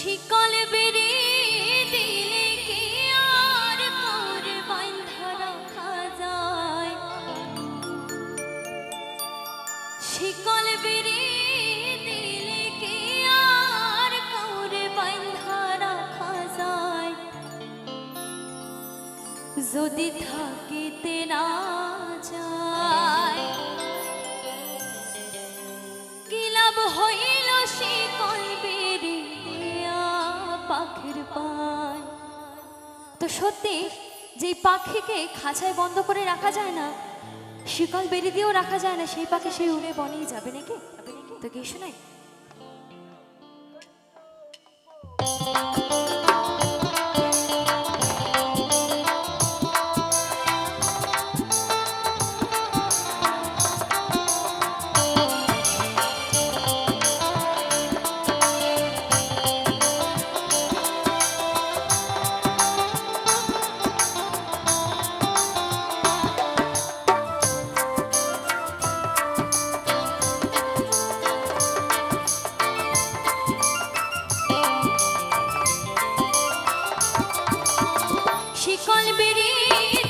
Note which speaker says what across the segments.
Speaker 1: শিকল বেড়ে দিলে কি আর কাউরে বাঁধা রাখা যায়? শিকল বেড়ে দিলে কি আর কাউরে বাঁধা রাখা যায়? যদি থাকিতে না যায় সত্যি, যেই পাখিকে খাঁচায় বন্ধ করে রাখা যায় না, শিকল বেরি দিয়েও রাখা যায় না, সেই পাখি সেই উড়ে বনেই যাবে নাকি? তো কি শোনাই। only biri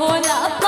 Speaker 1: ভরা